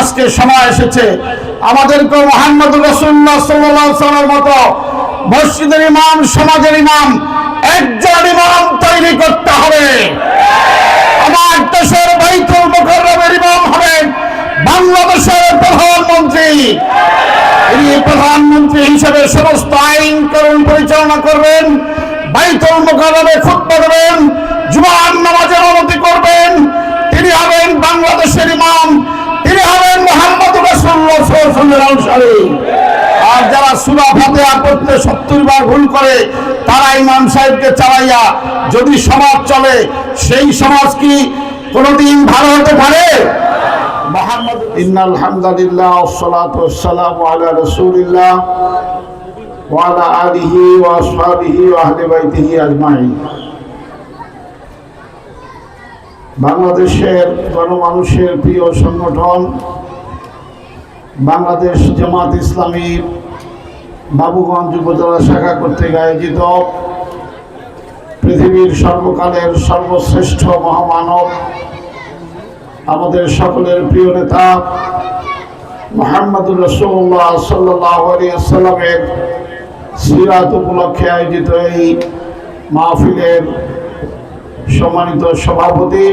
আজকে সময় এসেছে। আমাদেরকে মোহাম্মদ রসুল্লাহ সাল্লামের মতো মসজিদের ইমাম, সমাজের ইমাম, একজন ইমাম তৈরি করতে হবে। আমার দেশের বাইতুল মুকররমের ইমাম হবেন বাংলাদেশের প্রধানমন্ত্রী। তিনি প্রধানমন্ত্রী হিসেবে সমস্ত আইন করুন পরিচালনা করবেন, বাইতুল মুকররমে খুতবা দেবেন, জুমার নামাজের অনুমতি করবেন। তিনি হবেন বাংলাদেশের ইমাম তিনি হবেন মোহাম্মদ সাল্লাল্লাহু আর যারা সুরা ফাতেহা পড়তে সত্তর বার ভুল করে, তারা ইমাম সাহেবকে চালাইয়া যদি সমাজ চলে, সেই সমাজ কি কোনোদিন ভালো হতে পারে? মোহাম্মদ ইন্নাল হামদালিল্লাহ ওয়াসসালাতু ওয়াসসালামু বাংলাদেশের গণমানুষের প্রিয় সংগঠন, বাংলাদেশ জামাত ইসলামী বাবুগঞ্জ উপজেলা শাখা কর্তৃক আয়োজিত পৃথিবীর সর্বকালের সর্বশ্রেষ্ঠ মহামানব, আমাদের সকলের প্রিয় নেতা মোহাম্মদুর রসুল্লাহ সাল্লামের সিরাত উপলক্ষে আয়োজিত এই মাহফিলের সম্মানিত সভাপতি,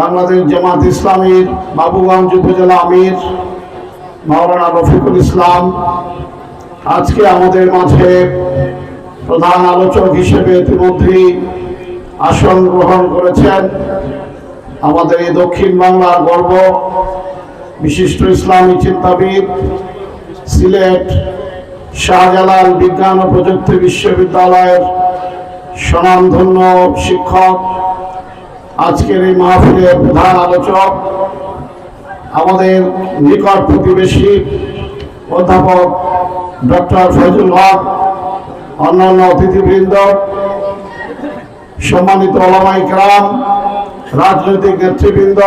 বাংলাদেশ জামাত ইসলামীর বাবুগঞ্জ উপজেলা আমির মাওলানা রফিকুল ইসলাম। আজকে আমাদের মাঝে প্রধান আলোচক হিসেবে ইতিমধ্যেই আসন গ্রহণ করেছেন আমাদের এই দক্ষিণ বাংলার গর্ব বিশিষ্ট ইসলামী চিন্তাবিদ, সিলেট শাহজালাল বিজ্ঞান ও প্রযুক্তি বিশ্ববিদ্যালয়ের স্বনামধন্য শিক্ষক, আজকের এই মাহফিলের প্রধান আলোচক, আমাদের নিকট প্রতিবেশী অধ্যাপক ডক্টর ফজল হক, অন্যান্য অতিথিবৃন্দ, সম্মানিত ওলামাই গ্রাম রাজনৈতিক নেতৃবৃন্দ,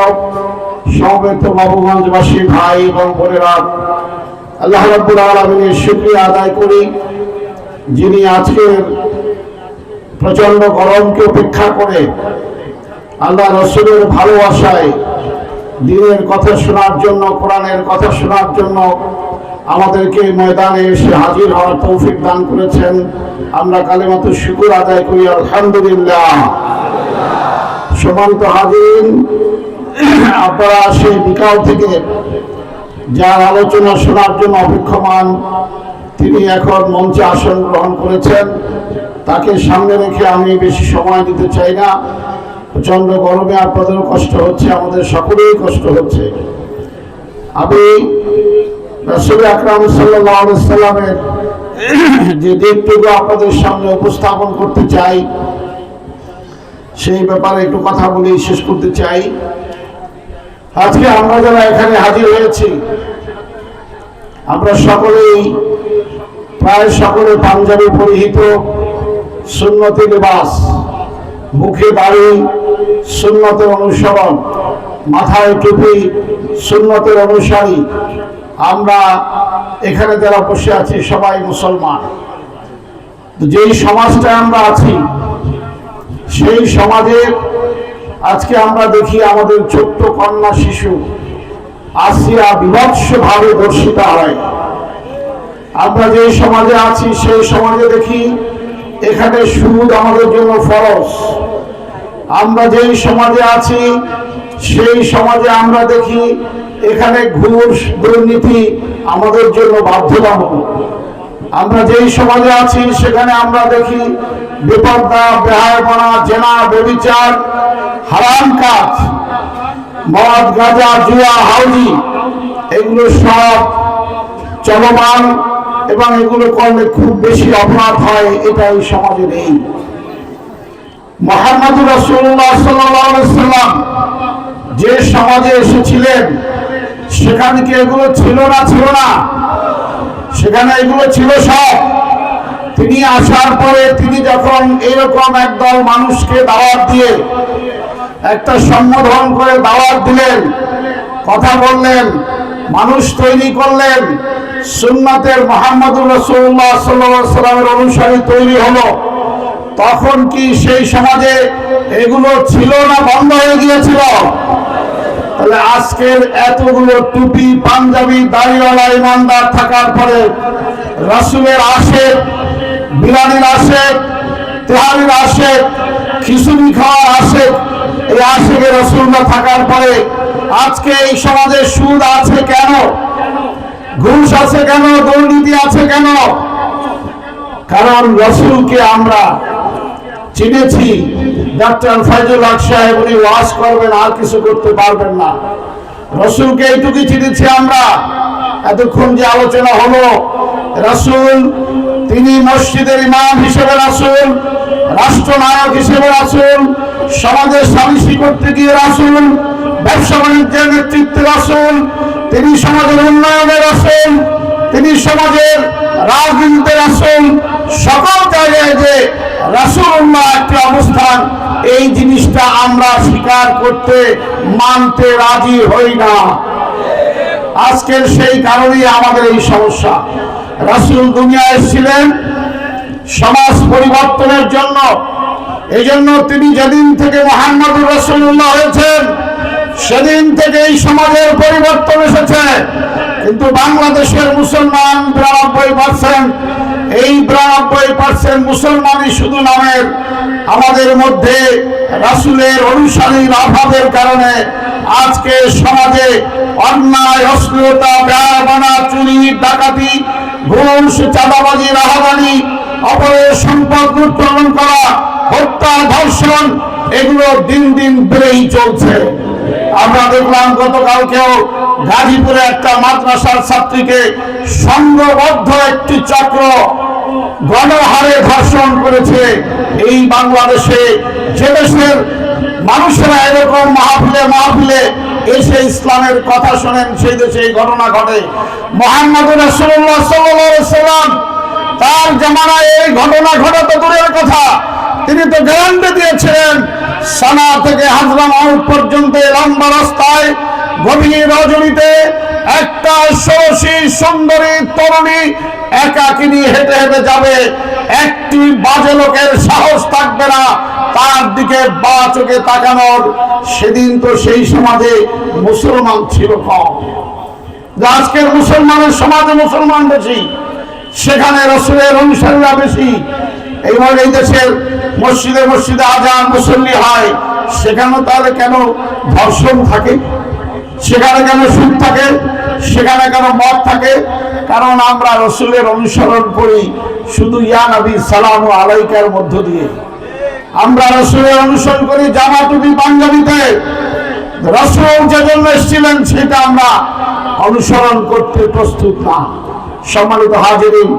সমবেত বাবুগঞ্জবাসী ভাই এবং বোনেরা, আল্লাহ রাব্বুল আলমিনের শুক্রিয়া আদায় করি যিনি আজকের প্রচণ্ড গরমকে উপেক্ষা করে আল্লাহ রসুলের ভালোবাসায় দিনের কথা শোনার জন্য, কোরআনের কথা শোনার জন্য আমাদেরকে ময়দানে এসে হাজির হওয়ার তৌফিক দান করেছেন। আমরা কালেমাত শুকুর আদায় করি, আলহামদুলিল্লাহ। সমান্ত হাজির আপনারা সেই বিকাল থেকে যার আলোচনা শোনার জন্য অপেক্ষমান, তিনি এখন মঞ্চে আসন গ্রহণ করেছেন। তাকে সামনে রেখে আমি বেশি সময় দিতে চাই না। প্রচণ্ড গরমে আপনাদেরও কষ্ট হচ্ছে, আমাদের সকলেই কষ্ট হচ্ছে। আমি রসুল আকরাম সাল্লামের যে দিকটুকু আপনাদের সামনে উপস্থাপন করতে চাই, সেই ব্যাপারে একটু কথা বলে শেষ করতে চাই। আজকে আমরা যারা এখানে হাজির হয়েছি, আমরা সকলেই, প্রায় সকলে পাঞ্জাবি পরিহিত। সুন্নতি লিবাস। মুখে বাড়ি, সুন্নতের অনুসরণ, মাথায় টুপি, সুন্নতের অনুসারী। আমরা এখানে যারা বসে আছি, সবাই মুসলমান। যেই সমাজটা আমরা আছি, সেই সমাজে আজকে আমরা দেখি আমাদের ছোট্ট কন্যা শিশু আসিয়া বিভৎসভাবে দর্শিত হয়। আমরা যে সমাজে আছি, সেই সমাজে দেখি এখানে সুদ আমাদের জন্য ফরজ। আমরা যেই সমাজে আছি, সেই সমাজে আমরা দেখি এখানে ঘুষ, দুর্নীতি আমাদের জন্য বাধ্যতামূলক আমরা যেই সমাজে আছি, সেখানে আমরা দেখি বিপদা বেহায়পনা, জেনা, বেবিচার, হারাম কাজ, মদ, গাঁজা, জুয়া, হাউজি, এগুলো সব চলমান এবং এগুলো করলে খুব বেশি অপরাধ হয় এটা এই। সমাজে নেই মোহাম্মদ রসুল্লাহ সাল্লাম যে সমাজে এসেছিলেন, সেখানে কি এগুলো ছিল না ছিল না? সেখানে এগুলো ছিল সব। তিনি আসার পরে তিনি যখন এরকম একদল মানুষকে দাওয়াত দিয়ে একটা সম্বোধন করে দাওয়াত দিলেন, কথা বললেন মানুষ তৈরি করলেন। সুন্নাতের মোহাম্মদুর রসুল্লাহ সাল্লামের অনুসারী তৈরি হলো। তখন কি সেই সমাজে এগুলো ছিল না বন্ধ হয়ে গিয়েছিল? তাহলে আজকের এতগুলো টুপি, পাঞ্জাবি, দাড়িওয়ালা, ইমানদার থাকার পরে রসুলের আসে বিরানির আশেক, তেহারির আশেক, খিচুড়ি খাওয়ার আশেক, এই আশেকের রসুল্লাহ থাকার পরে আজকে এই সমাজে সুদ আছে কেন? ঘুষ আছে কেন? দুর্নীতি আছে কেন? কারণ রসুলকে আমরা চিনেছি। ডাক্তার ফাইজুল হক সাহেব, উনি ওয়াজ করবেন, আর কিছু করতে পারবেন না। রসুলকে এইটুকুই চিনেছি আমরা। এতক্ষণ যে আলোচনা হলো, রসুল, তিনি মসজিদের ইমাম হিসেবে রাসুল, রাষ্ট্রনায়ক হিসেবে রাসুল, সমাজের সালিশি করতে গিয়ে রাসুল ব্যবসা বাণিজ্যের নেতৃত্বে রাসুল তিনি সমাজের উন্নয়নের রাসুল তিনি সমাজের রাজনীতিতে রাসুল সকল জায়গায় যে রাসুল্লাহ একটি অবস্থান, এই জিনিসটা আমরা স্বীকার করতে, মানতে রাজি হই না। আজকের সেই কারণেই আমাদের এই সমস্যা। রাসুল দুনিয়া এসেছিলেন সমাজ পরিবর্তনের জন্য। এই জন্য তিনি যেদিন থেকে মোহাম্মদুর রসুল্লাহ হয়েছেন সেদিন থেকে এই সমাজের পরিবর্তন এসেছে। কিন্তু বাংলাদেশের মুসলমান বিরানব্বই পার্সেন্ট এই বিরানব্বই পার্সেন্ট মুসলমানই শুধু নামের। আমাদের মধ্যে রাসুলের অনুসারীর অভাবের কারণে আজকে সমাজে অন্যায়, অশ্লীলতা ব্যয়াবানা চুরি, ডাকাতি, ঘুষ, চাঁদাবাজি, রাহাবানি, অপরের সম্পদ লুণ্ঠন করা হত্যা, ধর্ষণ, এগুলো দিন দিন বেড়েই চলছে। আমরা দেখলাম গতকালকেও গাজীপুরে একটা মাদ্রাসার ছাত্রীকে সংঘবদ্ধ একটি চক্র গণহারে ধর্ষণ করেছে। এই বাংলাদেশে যে দেশের মানুষেরা এরকম মাহফিলে মাহফিলে এসে ইসলামের কথা শোনেন, সেই দেশে এই ঘটনা ঘটে। মোহাম্মদ রসুল্লাহ সাল্লাম তার জামানায় এই ঘটনা ঘটা তো দূরের কথা। তিনি তো গ্যারান্টি দিয়েছিলেন সানা থেকে হাজরা মাউট পর্যন্ত লম্বা রাস্তায় গভীর রজনীতে একটা ষোড়শী সুন্দরী তরুণী একাকিনী হেঁটে হেঁটে যাবে। একটি বাজে লোকের সাহস থাকবে না। তার দিকে বা চোখে তাকানোর। সেদিন তো সেই সমাজে মুসলমান ছিল কম। আজকের মুসলমানের সমাজে মুসলমান বেশি, সেখানে রসুলের অনুসারীরা বেশি এইবার এই দেশের মসজিদে মসজিদে আজান মুসল্লি হয়, সেখানে তাহলে কেন ধর্ষণ থাকে? সেখানে কেন সুদ থাকে? সেখানে কেন মদ থাকে? কারণ আমরা রসুলের অনুসরণ করি শুধু ইয়া নবী সালাম ও আলাইকার মধ্য দিয়ে। আমরা রসুলের অনুসরণ করি জামা টুপি পাঞ্জাবিতে। রসুল যে জন্য এসেছিলেন, সেটা আমরা অনুসরণ করতে প্রস্তুত না। সম্মানিত হাজিরিন,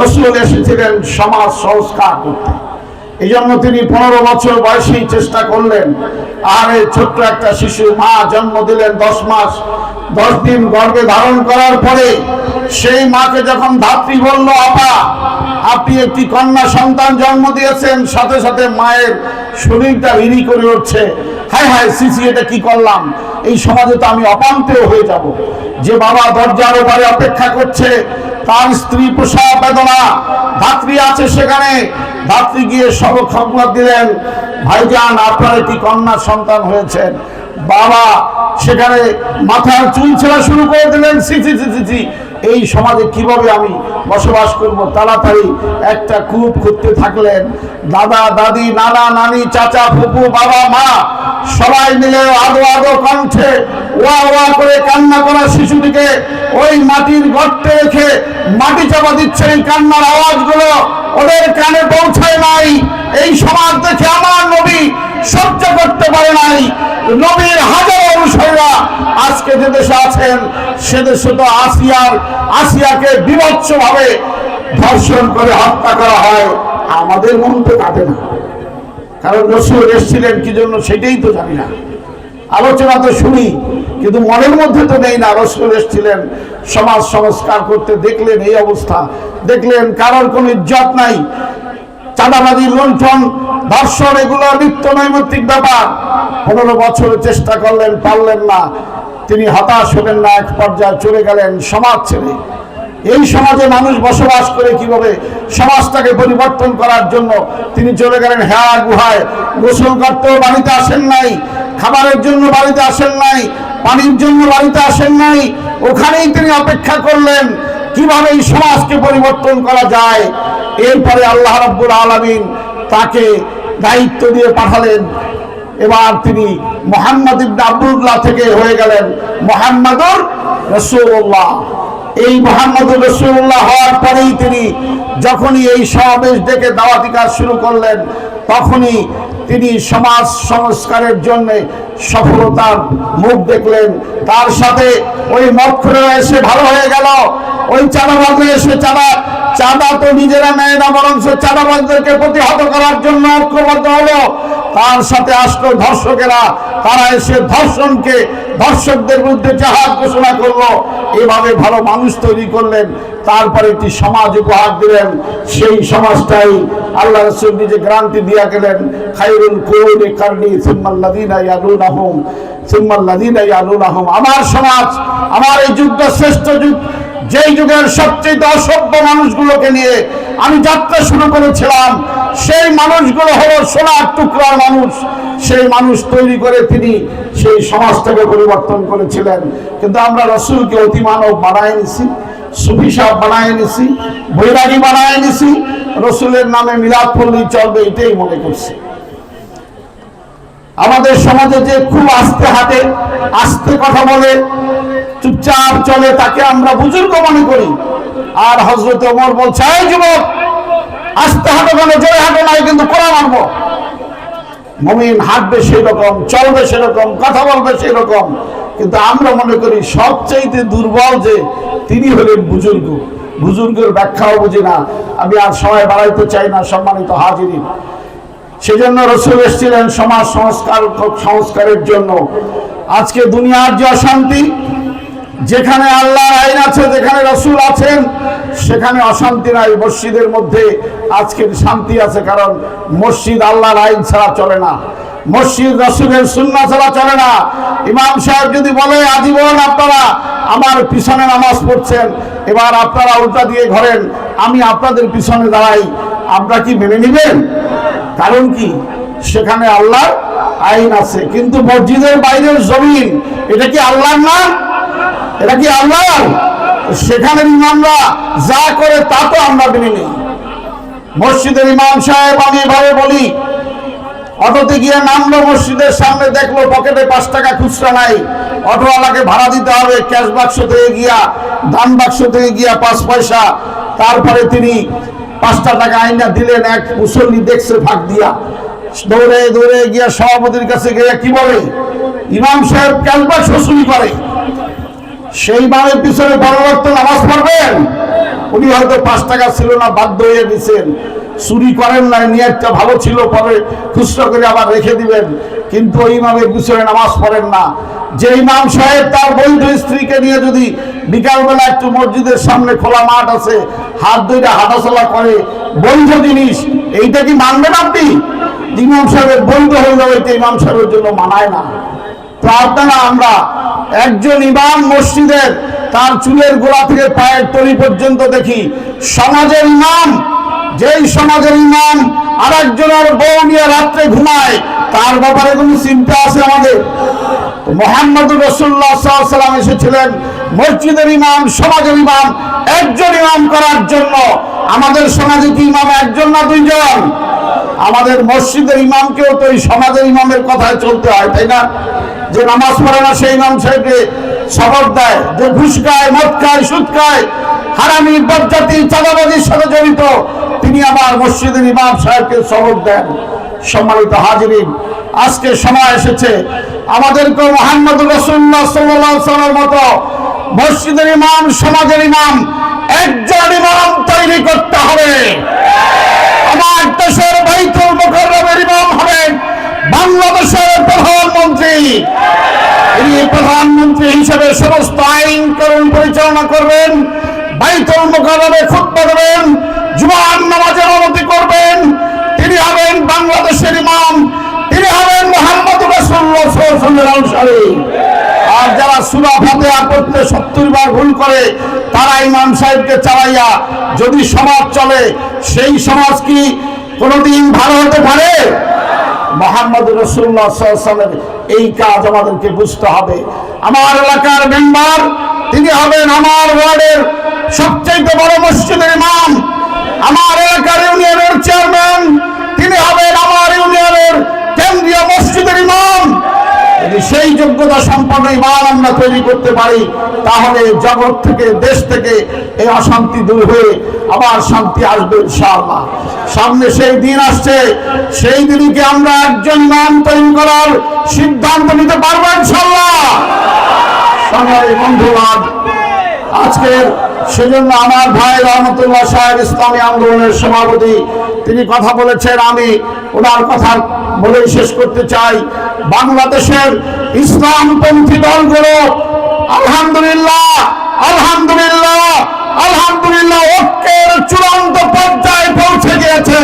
রসুল এসেছিলেন সমাজ সংস্কার করতে। এই জন্য তিনি পনেরো বছর বয়সেই চেষ্টা করলেন। আর এই ছোট্ট একটা শিশু মা জন্ম দিলেন দশ মাস। দশ দিন গর্ভে ধারণ করার পরে সেই মাকে যখন ধাত্রী বলল, আপা, আপনি একটি কন্যা সন্তান জন্ম দিয়েছেন, সাথে সাথে মায়ের শরীরটা রিরি করে উঠছে। হায় হায়, সিসি, এটা কি করলাম? এই সমাজে তো আমি অপান্তেও হয়ে যাব। যে বাবা দরজার ওপারে অপেক্ষা করছে তার স্ত্রী প্রসব বেদনা। ধাত্রী আছে সেখানে। ধাত্রী গিয়ে সব সংবাদ দিলেন ভাইজান আপনার একটি কন্যা সন্তান হয়েছেন বাবা সেখানে মাথার চুল ছেড়া শুরু করে দিলেন। সিচি সিচি এই সমাজে কীভাবে আমি বসবাস করব তাড়াতাড়ি একটা কূপ খুঁজতে থাকলেন। দাদা, দাদি, নানা, নানি, চাচা, ফুপু, বাবা, মা, সবাই মিলে আদো আদো কণ্ঠে ওয়া ওয়া করে কান্না করা শিশুটিকে ওই মাটির গর্তে রেখে মাটি চাপা দিচ্ছে এই কান্নার আওয়াজগুলো ওদের কানে পৌঁছায় নাই। এই সমাজ দেখে আমার নবী সহ্য করতে পারে নাই। নবীর হাজার অনুসারীরা আজকে যে দেশে আছেন, সে দেশে তো আসিয়ার, আসিয়াকে বিভৎস ভাবে ধর্ষণ করে হত্যা করা হয়। আমাদের মন তো কাটে না। কারণ রসুল এসেছিলেন, কি জন্য সেটাই তো জানি না। আলোচনা তো শুনি, কিন্তু মনের মধ্যে তো নেই না রসুল এসেছিলেন, সমাজ সংস্কার করতে দেখলেন এই অবস্থা। দেখলেন কারোর কোনো ইজ্জত নাই। চাঁদাবাজি, লুণ্ঠন, ধর্ষণ, এগুলো নিত্য নৈমিত্তিক ব্যাপার। পনেরো বছরের চেষ্টা করলেন, পারলেন না। তিনি হতাশ হলেন না, এক পর্যায়ে চলে গেলেন সমাজ ছেড়ে। এই সমাজে মানুষ বসবাস করে কীভাবে সমাজটাকে পরিবর্তন করার জন্য তিনি চলে গেলেন হ্যাঁ গুহায়। গোসল করতেও বাড়িতে আসেন নাই, খাবারের জন্য বাড়িতে আসেন নাই, পানির জন্য বাড়িতে আসেন নাই। ওখানেই তিনি অপেক্ষা করলেন, কীভাবে এই সমাজকে পরিবর্তন করা যায়? এরপরে আল্লাহ রাব্বুল আলামিন তাকে দায়িত্ব দিয়ে পাঠালেন। এবার তিনি মোহাম্মদ ইবনে আব্দুল্লাহ থেকে হয়ে গেলেন মোহাম্মদুর রসুল্লাহ এই মোহাম্মদুর রসুল্লাহ হওয়ার পরেই তিনি যখনই এই সমাবেশ ডেকে দাওয়াতি কাজ শুরু করলেন, তখনই তিনি সমাজ সংস্কারের জন্য সফলতার মুখ দেখলেন। তার সাথে ওই মক্ষরা এসে ভালো হয়ে গেল, ওই চাঁদাবাজরা এসে চাঁদা চাঁদা তো নিজেরা নেয় না বরং চাঁদাবাজদেরকে প্রতিহত করার জন্য ঐক্যবদ্ধ হলো। তার সাথে আসলো ধর্ষকেরা। তারা এসে ধর্ষণকে ধর্ষকদের বিরুদ্ধে জাহাজ ঘোষণা করল। এভাবে ভালো মানুষ তৈরি করলেন। তারপরে একটি সমাজ উপহার দিলেন। সেই সমাজটাই আল্লাহ রসুল নিজে গ্রান্তি দিয়া গেলেন। খাইরুল কুরুনি কারনি সুম্মাল্লাযিনা ইয়ালুনাহুম সুম্মাল্লাযিনা ইয়ালুনাহুম। আমার সমাজ, আমার এই যুগটা শ্রেষ্ঠ যুগ। যেই যুগের সবচেয়ে অসভ্য মানুষগুলোকে নিয়ে আমি যাত্রা শুরু করেছিলাম, সেই মানুষগুলো হলো সোনার টুকরার মানুষ। সেই মানুষ তৈরি করে তিনি সেই সমাজটাকে পরিবর্তন করেছিলেন। কিন্তু আমরা রসুলকে অতি মানব বানায় নিছি সুফি সাহেব বানায় নিছি বৈরাগী বানায় নিছি রসুলের নামে মিলাদ পড়লেই চলবে এটাই মনে করছি। আমাদের সমাজে যে খুব আস্তে হাতে আস্তে কথা বলে চুপচাপ চলে, তাকে আমরা বুজুর্গ মনে করি। আর হজরত ওমর বলছে যুবক, আস্তে হাঁটো কেন? জোরে হাঁটো নাই কিন্তু কোরআন মানবো মমিন হাঁটবে সেরকম, চলবে সেরকম, কথা বলবে সেরকম। কিন্তু আমরা মনে করি, সবচাইতে দুর্বল যে তিনি হলেন বুজুর্গ। বুজুর্গের ব্যাখ্যাও বুঝি না। আমি আর সময় বাড়াইতে চাই না, সম্মানিত হাজিরি সেজন্য রসুল এসেছিলেন সমাজ সংস্কার, সংস্কারের জন্য। আজকে দুনিয়ার যে অশান্তি যেখানে আল্লাহর আইন আছে, যেখানে রসুল আছেন, সেখানে অশান্তি নাই। মসজিদের মধ্যে আজকের শান্তি আছে, কারণ মসজিদ আল্লাহর আইন ছাড়া চলে না। মসজিদ রসুলের সুন্না ছাড়া চলে না। ইমাম সাহেব যদি বলে, আজীবন আপনারা আমার পিছনে নামাজ পড়ছেন, এবার আপনারা উল্টা দিয়ে ঘরেন, আমি আপনাদের পিছনে দাঁড়াই আপনারা কি মেনে নেবেন? কারণ কি? সেখানে আল্লাহর আইন আছে, কিন্তু মসজিদের বাইরের জমিন, এটা কি আল্লাহর না? এটা কি আল্লাহ? সেখানে ইমামরা যা করে তা তো আমরা মেনে নিই। মসজিদের ইমাম সাহেব, আমি এভাবে বলি, অটোতে গিয়ে নামলো মসজিদের সামনে, দেখল পকেটে পাঁচ টাকা খুচরা নাই। অটোওয়ালাকে ভাড়া দিতে হবে, ক্যাশ বাক্স থেকে গিয়া ধান বাক্স থেকে গিয়া পাঁচ পয়সা। তারপরে তিনি পাঁচটা টাকা আইনা দিলেন, এক মুসল্লি দেখছে ফাঁক দিয়া। দৌড়ে দৌড়ে গিয়া সভাপতির কাছে গিয়ে কি বলে? ইমাম সাহেব ক্যাশ বাক্স চুরি করে। সেই মানের পিছনে পরবর্তী নামাজ পড়বেন। উনি হয়তো পাঁচ টাকা ছিল না, বাধ্য হয়ে দিচ্ছেন চুরি করেন না নিয়তটা ভালো ছিল, পরে খুচরো করে আবার রেখে দিবেন। কিন্তু ওই ইমামের পিছনে নামাজ পড়েন না। যে ইমাম সাহেব তার বৈধ স্ত্রীকে নিয়ে যদি বিকালবেলা একটু মসজিদের সামনে খোলা মাঠ আছে, হাত দুইটা হাঁটাচলা করে, বৈধ জিনিস, এইটা কি মানবেন আপনি? ইমাম সাহেবের বৈধ হয়ে যাবে ইমাম সাহেবের জন্য মানায় না। আপনারা আমরা। একজন ইমাম মসজিদের তার চুলের গোড়া থেকে পায়ের তলি পর্যন্ত দেখি। সমাজের ইমাম, যেই সমাজের ইমাম আর একজনের বউ নিয়ে রাত্রে ঘুমায়, তার ব্যাপারে কোনো চিন্তা আছে আমাদের? মোহাম্মদ রসুল্লাহ এসেছিলেন, মসজিদের ইমাম, সমাজের ইমাম, একজন ইমাম করার জন্য। আমাদের সমাজে কি ইমাম একজন না দুইজন? আমাদের মসজিদের ইমামকেও তো এই সমাজের ইমামের কথায় চলতে হয়, তাই না? যে নামাজ পড়ে না, সেই ইমাম সাহেবকে সবর দেয়, যে ঘুষ খায়, মদ খায়, সুদ খায়, হারামি বজ্জাতি চাঁদাবাজির সাথে জড়িত, তিনি আমার মসজিদের ইমাম সাহেবকে সবর দেন। সম্মানিত হাজিরিন, আজকে সময় এসেছে। আমাদেরকে মোহাম্মদ রসুল্লাহ সাল্লাহ সাল্লার মতো মসজিদের ইমাম, সমাজের ইমাম, একজন ইমাম তৈরি করতে হবে। আমার দেশের ইমাম হবেন বাংলাদেশের প্রধানমন্ত্রী। তিনি প্রধানমন্ত্রী হিসেবে সমস্ত আইন পরিচালনা করবেন, বাইতুল মুখররমে খুতবা দেবেন, জুমার নামাজের অনুমতি করবেন। তিনি হবেন বাংলাদেশের ইমাম। তিনি হবেন মোহাম্মদ সাল্লাল্লাহু আলাইহি আর যারা সুরা ফাতিহা পড়তে সত্তর বার ভুল করে, তারা ইমাম সাহেবকে চালাইয়া যদি সমাজ চলে, সেই সমাজ কি কোনোদিন ভালো হতে পারে? মোহাম্মদ রসুল্লাহ সাল্লামের এই কাজ আমাদেরকে বুঝতে হবে। আমার এলাকার মেম্বার, তিনি হবেন আমার ওয়ার্ডের সবচেয়ে বড় মসজিদের ইমাম। আমার এলাকার ইউনিয়নের চেয়ারম্যান, তিনি হবেন আমার ইউনিয়নের কেন্দ্রীয় মসজিদের ইমাম। সেই যোগ্যতা সম্পন্ন ইমান আমরা তৈরি করতে পারি, তাহলে জগৎ থেকে, দেশ থেকে এই অশান্তি দূর হয়ে আবার শান্তি আসবে ইনশাআল্লাহ। সামনে সেই দিন আসছে, সেই দিনকে আমরা একজন নাম তৈরি করার সিদ্ধান্ত নিতে পারব ইনশাআল্লাহ। সংগ্রামী বন্ধুবাদ আজকের সেজন্য আমার ভাই রহমতুল্লাহ সাহেব ইসলামী আন্দোলনের সভাপতি, তিনি কথা বলেছেন, আমি ওনার কথা বলেই শেষ করতে চাই। বাংলাদেশের ইসলামপন্থী দলগুলো, আলহামদুলিল্লাহ আলহামদুলিল্লাহ আলহামদুলিল্লাহ, ঐক্যের চূড়ান্ত পর্যায়ে পৌঁছে গিয়েছে।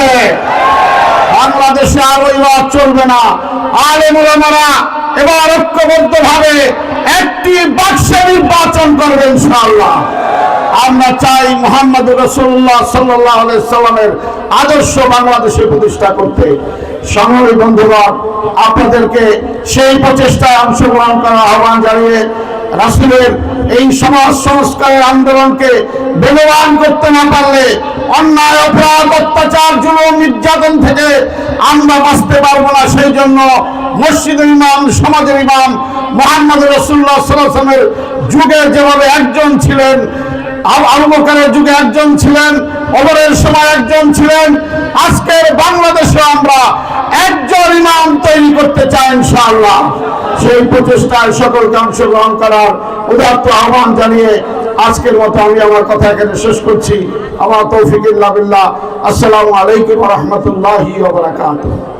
বাংলাদেশে আর ওই রাত চলবে না। আলে মুলামারা এবার ঐক্যবদ্ধ ভাবে একটি বাক্সে নির্বাচন করবে ইনশাআল্লাহ। আমরা চাই মোহাম্মদ রসুল্লাহ সাল্লাহ সাল্লামের আদর্শ বাংলাদেশে প্রতিষ্ঠা করতে। সংগ্রামী বন্ধুগণ, আপনাদেরকে সেই প্রচেষ্টায় অংশগ্রহণ করার আহ্বান জানিয়ে রাসুলের এই সমাজ সংস্কারের আন্দোলনকে বেগবান করতে না পারলে অন্যায়, অপরাধ, অত্যাচার, জুলুম, নির্যাতন থেকে আমরা বাঁচতে পারব না। সেই জন্য মসজিদের ইমাম, সমাজের ইমাম মোহাম্মদ রসুল্লাহ সাল্লামের যুগে যেভাবে একজন ছিলেন আব- যুগে একজন ছিলেন, অমরের সময় একজন ছিলেন। আজকের বাংলাদেশে আমরা একজন ইমাম তৈরি করতে চাই ইনশাআল্লাহ। সেই প্রচেষ্টায় সকলকে অংশগ্রহণ করার উদাত্ত আহ্বান জানিয়ে আজকের মতো আমি আমার কথা এখানে শেষ করছি। আমার তৌফিকুল্লাহ বিল্লাহ। আসসালামু আলাইকুম রহমতুল্লাহি বারাকাতুহু।